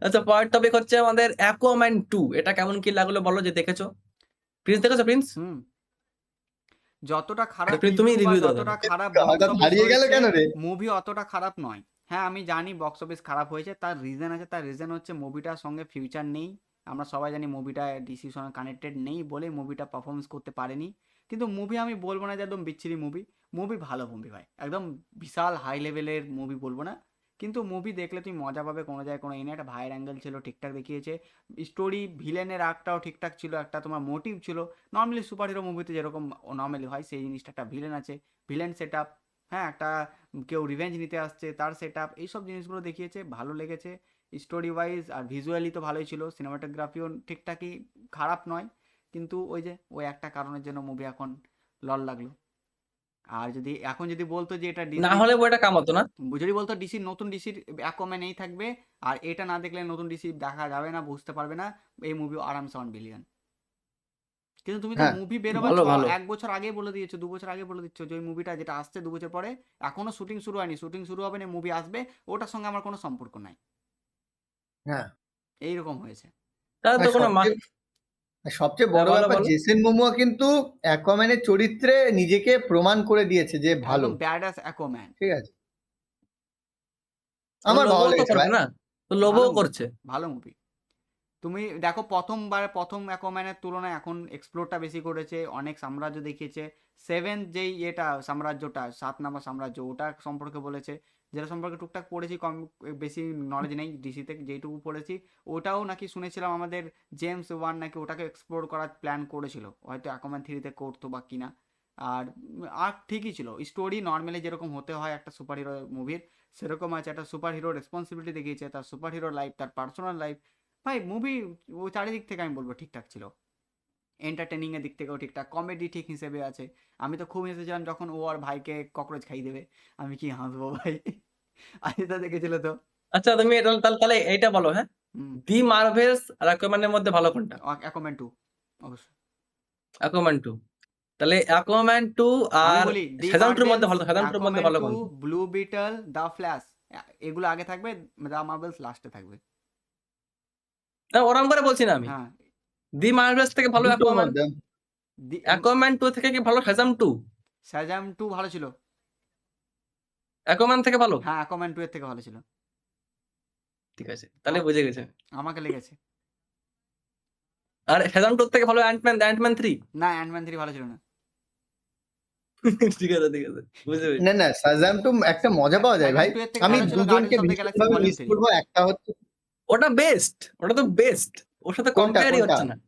আচ্ছা পরের টপিক হচ্ছে আমাদের অ্যাকোয়াম্যান টু এটা কেমন কি লাগল বলো যে দেখেছ? প্রিন্স দেখেছ প্রিন্স হুম। যতটা খারাপ তুমি- review দাও। যতটা খারাপ হারিয়ে গেল কেন রে? মুভি অতটা খারাপ নয়। হ্যাঁ আমি জানি বক্স অফিস খারাপ হয়েছে তার রিজন আছে তার রিজন হচ্ছে মুভিটার সঙ্গে ফিউচার নেই। আমরা সবাই জানি মুভিটা ডিসির সঙ্গে কানেক্টেড নেই বলে মুভিটা পারফরমেন্স করতে পারেনি। কিন্তু মুভি আমি বলব না যে একদম বিচ্ছিরি মুভি মুভি ভালো মুভি ভাই। একদম বিশাল হাই লেভেলের মুভি বলব না। কিন্তু মুভি দেখলে তুমি মজা পাবে কোনো জায়গায় কোনো এনে। একটা ভাইয়ের অ্যাঙ্গেল ছিল, ঠিকঠাক দেখিয়েছে। স্টোরি ভিলেনের আর্কটাও ঠিকঠাক ছিল, একটা তোমার মোটিভ ছিল। নর্মালি সুপার হিরো মুভিতে যেরকম নর্মালি হয়, সেই জিনিসটা একটা ভিলেন আছে। ভিলেন সেট আপ হ্যাঁ একটা কেউ রিভেঞ্জ নিতে আসছে, তার সেট আপ এইসব জিনিসগুলো দেখিয়েছে, ভালো লেগেছে। স্টোরি ওয়াইজ আর ভিজুয়ালি তো ভালোই ছিল সিনেমাটোগ্রাফিও ঠিকঠাকই খারাপ নয়। কিন্তু ওই যে, ওই একটা কারণের জন্য মুভি এখন লল লাগল। আর যদি এখন যদি বলতো যে এটা না হলে বইটা কামাতো না। যদি বলতো ডিসির নতুন ডিসির অ্যাকোম্যান এই থাকবে আর এটা না দেখলে নতুন ডিসি দেখা যাবে না বুঝতে পারবে না এই মুভি আরামসে ওয়ান বিলিয়ন কিন্তু তুমি তো হ্যাঁ, মুভি বেরোবে ভালো, ভালো। এক বছর আগে বলে দিয়েছ দু বছর আগে বলে দিচ্ছ যে ওই মুভিটা যেটা আসছে দু বছর পরে এখনও শুটিং শুরু হয়নি। শুটিং শুরু হবে না মুভি আসবে ওটার সঙ্গে আমার কোনো সম্পর্ক নাই। হ্যাঁ। এইরকম হয়েছে। তাহলে তো কোনো মা- সবচেয়ে- বড় ব্যাপার। জেসেন মোমোয়া কিন্তু অ্যাকোম্যানের চরিত্রে নিজেকে প্রমাণ করে দিয়েছে যে ভালো। একদম ব্যাডাস অ্যাকোম্যান ঠিক আছে। আমার ভালো লেগেছে না? তো লোভও করছে? ভালো মুভি তুমি দেখো প্রথমবার, প্রথম অ্যাকোম্যানের তুলনায় এখন এক্সপ্লোরটা বেশি করেছে, অনেক সাম্রাজ্য দেখিয়েছে। সেভেন যেই এটা সাম্রাজ্যটা, সাত নাম্বার সাম্রাজ্য, ওটা সম্পর্কে বলেছে। যেটা সম্পর্কে টুকটাক পড়েছি, কম, বেশি নলেজ নেই ডিসিতে যেইটুকু পড়েছি। ওটাও নাকি শুনেছিলাম আমাদের জেমস ওয়ান নাকি ওটাকে এক্সপ্লোর করার প্ল্যান করেছিল। হয়তো অ্যাকোম্যান থ্রিতে করতো বা কিনা। আর আর ঠিকই ছিল। স্টোরি নর্মালি যেরকম হতে হয় একটা সুপার হিরো মুভির সেরকম আছে। একটা সুপার হিরো রেসপন্সিবিলিটি দেখিয়েছে, তার সুপার হিরো লাইফ তার পার্সোনাল লাইফ ভাই মুভি ও চারিদিক থেকে আমি বলব ঠিকঠাক ছিল। এন্টারটেনিং এর দিক থেকেও ঠিকঠাক কমেডি ঠিক হিসেবে আছে। আমি তো খুব হেসেছিলাম যখন ও আর ভাইকে ককরোচ খাই দেবে। আমি কি হাসবো ভাই? আরিতা দেখেছিল তো। আচ্ছা তুমি এটা তাহলে এইটা বলো হ্যাঁ? দি মার্ভেলস আর অ্যাকোয়াম্যানের মধ্যে ভালো কোনটা? অ্যাকোম্যান টু অবশ্যই। অ্যাকোয়াম্যান টু তাহলে অ্যাকোয়াম্যান টু আর সেজাম টুর মধ্যে ভালো সেজাম টুর মধ্যে ভালো কোন ব্লু বিটল দা ফ্ল্যাশ এগুলো আগে থাকবে দা মার্ভেলস লাস্টে থাকবে। না ওরম করে বলছি না আমি। হ্যাঁ। দি মার্ভেলস থেকে ভালো অ্যাকোয়াম্যান। অ্যাকোয়াম্যান টু থেকে কি ভালো সেজাম টু সাজাম টু ভালো ছিল। অ্যাকোয়াম্যান থেকে ভালো? হ্যাঁ অ্যাকোম্যান টু এর থেকে ভালো ছিল। ঠিক আছে তাহলে বুঝে গেছে। আমাকে লেগেছে। আর সেজাম টু থেকে ভালো অ্যান্টম্যান অ্যান্টম্যান থ্রি না অ্যান্ডম্যান থ্রি ভালো ছিল না। ঠিক আছে ঠিক আছে না না সাজাম টু একটা মজা পাওয়া যায় ভাই। 2 আমি দুজনকে 3 একটা হচ্ছে ওটা বেস্ট ওটা তো বেস্ট ওর সাথে কোনটা, কম্পেয়ারই কোনটা? হচ্ছে না।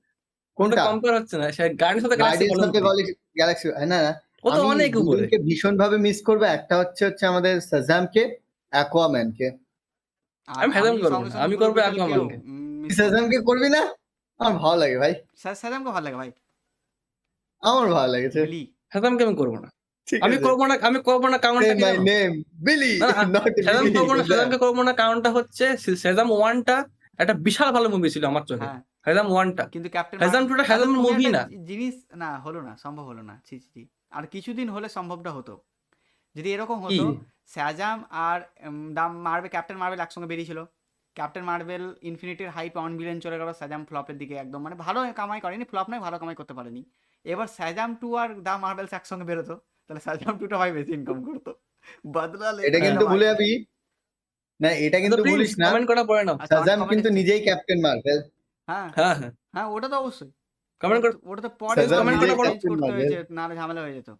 কোনটা? কম্পেয়ার হচ্ছে না। সে guardians of the galaxy galaxy না না। ও তো অনেক উপরে। দুজনকে ভীষণভাবে মিস করবে। একটা হচ্ছে হচ্ছে আমাদের সাজামকে অ্যাকোয়াম্যানকে আর আমি Shazam করব আমি করব কেও, কে। উম, miss করব। না? আমার ভালো লাগে ভাই। সা- সাজামকে ভালো লাগে ভাই। আমার ভালো লেগেছে। বিলি সেজামকে আমি করব না। আমি করব না আমি করব না সেজাম করব সেজামকে করব হচ্ছে সেজাম ওয়ানটা একটা বিশাল ভালো মুভি ছিল আমার চোখে। হ্যাঁ। সেজাম ওয়ানটা কিন্তু ক্যাপ্টেন Shazam 2 টা Shazam movie না। জিনিস না হলো না সম্ভব হলো না। ছি ছি। আর কিছুদিন হলে সম্ভবটা হতো। যদি এরকম হতো স্যাজাম আর দাম মার্বেল ক্যাপ্টেন মার্বেল একসঙ্গে বেরিয়েছিল। ক্যাপ্টেন মার্বেল ইনফিনিটির হাই পাউন্ড বিলেন চলে গেল স্যাজাম ফ্লপের দিকে একদম। মানে ভালো কামাই করেনি ফ্লপ নয় ভালো কামাই করতে পারেনি। এবার স্যাজাম টু আর দা মার্বেলস একসঙ্গে বেরোতো। তাহলে সাজাম টুটা ভাই বেশি ইনকাম করতো। বদলা এটা কিন্তু ভুলে যাবি। না এটা কিন্তু বলিস না। কমেন্ট করা পড়ে না আচ্ছা, সাজাম কিন্তু নিজেই ক্যাপ্টেন মার্ভেল হ্যাঁ। হ্যাঁ হ্যাঁ। হ্যাঁ ওটা তো অবশ্যই। কমেন্ট কর। ওটা তো পরে কমেন্ট করা পড়ে। change করতে হয়েছে নাহলে ঝামেলা হয়ে যেত।